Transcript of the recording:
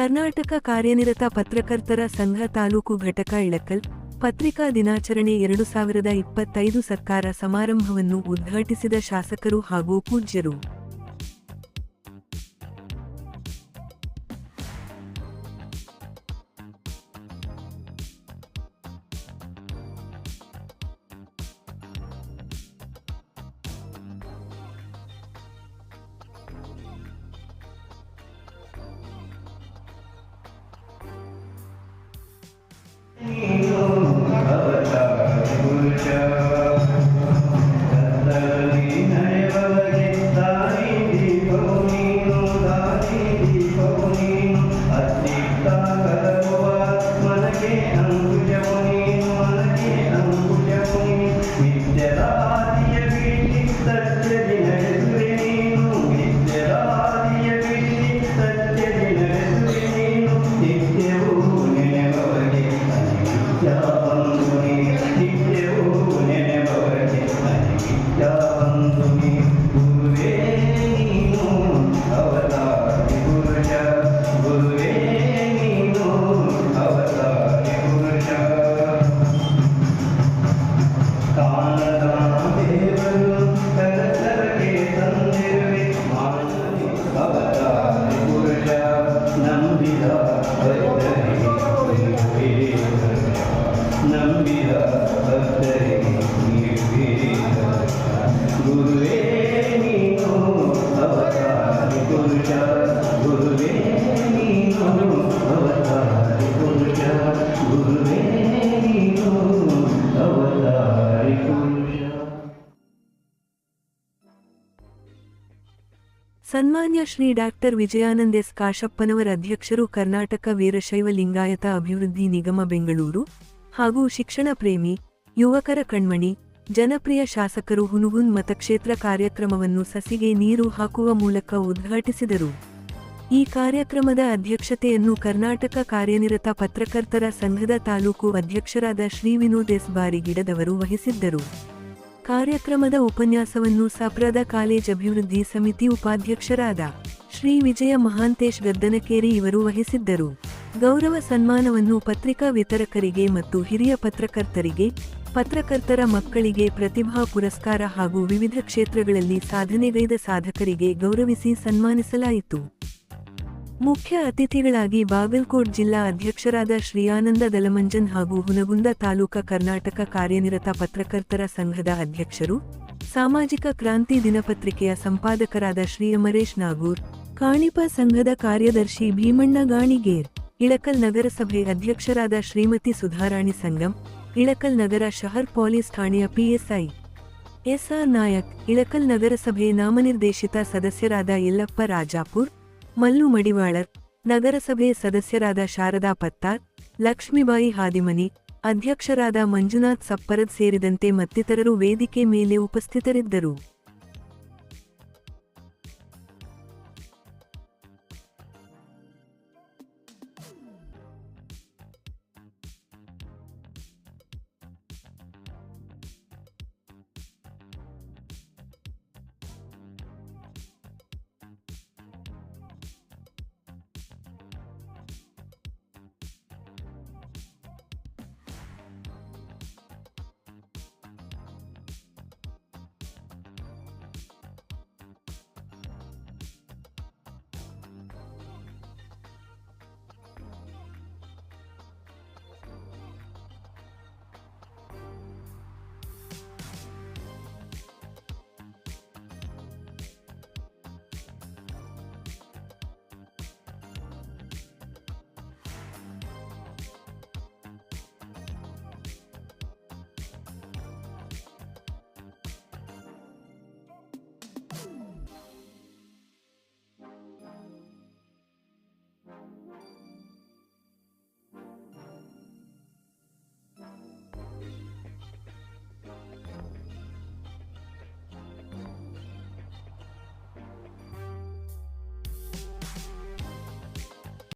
ಕರ್ನಾಟಕ ಕಾರ್ಯನಿರತ ಪತ್ರಕರ್ತರ ಸಂಘ ತಾಲೂಕು ಘಟಕ ಇಳಕಲ್ ಪತ್ರಿಕಾ ದಿನಾಚರಣೆ ಎರಡು ಸಾವಿರದ ಇಪ್ಪತ್ತೈದು ಸರ್ಕಾರ ಸಮಾರಂಭವನ್ನು ಉದ್ಘಾಟಿಸಿದ ಶಾಸಕರು ಹಾಗೂ ಪೂಜ್ಯರು. ಸನ್ಮಾನ್ಯ ಶ್ರೀ ಡಾಕ್ಟರ್ ವಿಜಯಾನಂದ್ ಎಸ್ ಕಾಶಪ್ಪನವರ ಅಧ್ಯಕ್ಷರು ಕರ್ನಾಟಕ ವೀರಶೈವ ಲಿಂಗಾಯತ ಅಭಿವೃದ್ಧಿ ನಿಗಮ ಬೆಂಗಳೂರು. ಹಾಗೂ ಶಿಕ್ಷಣ ಪ್ರೇಮಿ, ಯುವಕರ ಕಣ್ಮಣಿ, ಜನಪ್ರಿಯ ಶಾಸಕರು ಹುನುಗುನ್ ಮತಕ್ಷೇತ್ರ ಕಾರ್ಯಕ್ರಮವನ್ನು ಸಸಿಗೆ ನೀರು ಹಾಕುವ ಮೂಲಕ ಉದ್ಘಾಟಿಸಿದರು. ಈ ಕಾರ್ಯಕ್ರಮದ ಅಧ್ಯಕ್ಷತೆಯನ್ನು ಕರ್ನಾಟಕ ಕಾರ್ಯನಿರತ ಪತ್ರಕರ್ತರ ಸಂಘದ ತಾಲೂಕು ಅಧ್ಯಕ್ಷರಾದ ಶ್ರೀ ವಿನೋದ್ ಎಸ್ ಬಾರಿಗಿಡದವರು ವಹಿಸಿದ್ದರು. ಕಾರ್ಯಕ್ರಮದ ಉಪನ್ಯಾಸವನ್ನು ಸಪ್ರದ ಕಾಲೇಜ್ ಅಭಿವೃದ್ಧಿ ಸಮಿತಿ ಉಪಾಧ್ಯಕ್ಷರಾದ ಶ್ರೀ ವಿಜಯ ಮಹಾಂತೇಶ್ ಗದ್ದನಕೇರಿ ಇವರು ವಹಿಸಿದ್ದರು. ಗೌರವ ಸನ್ಮಾನವನ್ನು ಪತ್ರಿಕಾ ವಿತರಕರಿಗೆ ಮತ್ತು ಹಿರಿಯ ಪತ್ರಕರ್ತರಿಗೆ, ಪತ್ರಕರ್ತರ ಮಕ್ಕಳಿಗೆ ಪ್ರತಿಭಾ ಪುರಸ್ಕಾರ ಹಾಗೂ ವಿವಿಧ ಕ್ಷೇತ್ರಗಳಲ್ಲಿ ಸಾಧನೆಗೈದ ಸಾಧಕರಿಗೆ ಗೌರವಿಸಿ ಸನ್ಮಾನಿಸಲಾಯಿತು. ಮುಖ್ಯ ಅತಿಥಿಗಳಾಗಿ ಬಾಗಲ್ಕೋಟ್ ಜಿಲ್ಲಾ ಅಧ್ಯಕ್ಷರಾದ ಶ್ರೀಯಾನಂದ ದಲಮಂಜನ್ ಹಾಗೂ ಹುನಗುಂದ ತಾಲೂಕ ಕರ್ನಾಟಕ ಕಾರ್ಯನಿರತ ಪತ್ರಕರ್ತರ ಸಂಘದ ಅಧ್ಯಕ್ಷರು, ಸಾಮಾಜಿಕ ಕ್ರಾಂತಿ ದಿನಪತ್ರಿಕೆಯ ಸಂಪಾದಕರಾದ ಶ್ರೀ ಅಮರೇಶ್ ನಾಗೂರ್ ಕಾಣಿಪ ಸಂಘದ ಕಾರ್ಯದರ್ಶಿ ಭೀಮಣ್ಣ ಗಾಣಿಗೇರ್, ಇಳಕಲ್ ನಗರಸಭೆ ಅಧ್ಯಕ್ಷರಾದ ಶ್ರೀಮತಿ ಸುಧಾರಾಣಿ ಸಂಗಮ್ ಇಳಕಲ್ ನಗರ ಶಹರ್ ಪೊಲೀಸ್ ಠಾಣೆಯ ಪಿಎಸ್ಐ. ಎಸ್ಆರ್ ನಾಯಕ್, ಇಳಕಲ್ ನಗರಸಭೆ ನಾಮನಿರ್ದೇಶಿತ ಸದಸ್ಯರಾದ ಯಲ್ಲಪ್ಪ ರಾಜಾಪುರ್, ಮಲ್ಲು ಮಡಿವಾಳರ್, ನಗರಸಭೆ ಸದಸ್ಯರಾದ ಶಾರದಾ ಪತ್ತಾರ್, ಲಕ್ಷ್ಮೀಬಾಯಿ ಹಾದಿಮನಿ, ಅಧ್ಯಕ್ಷರಾದ ಮಂಜುನಾಥ್ ಸಪ್ಪರದ್ ಸೇರಿದಂತೆ ಮತ್ತಿತರರು ವೇದಿಕೆ ಮೇಲೆ ಉಪಸ್ಥಿತರಿದ್ದರು.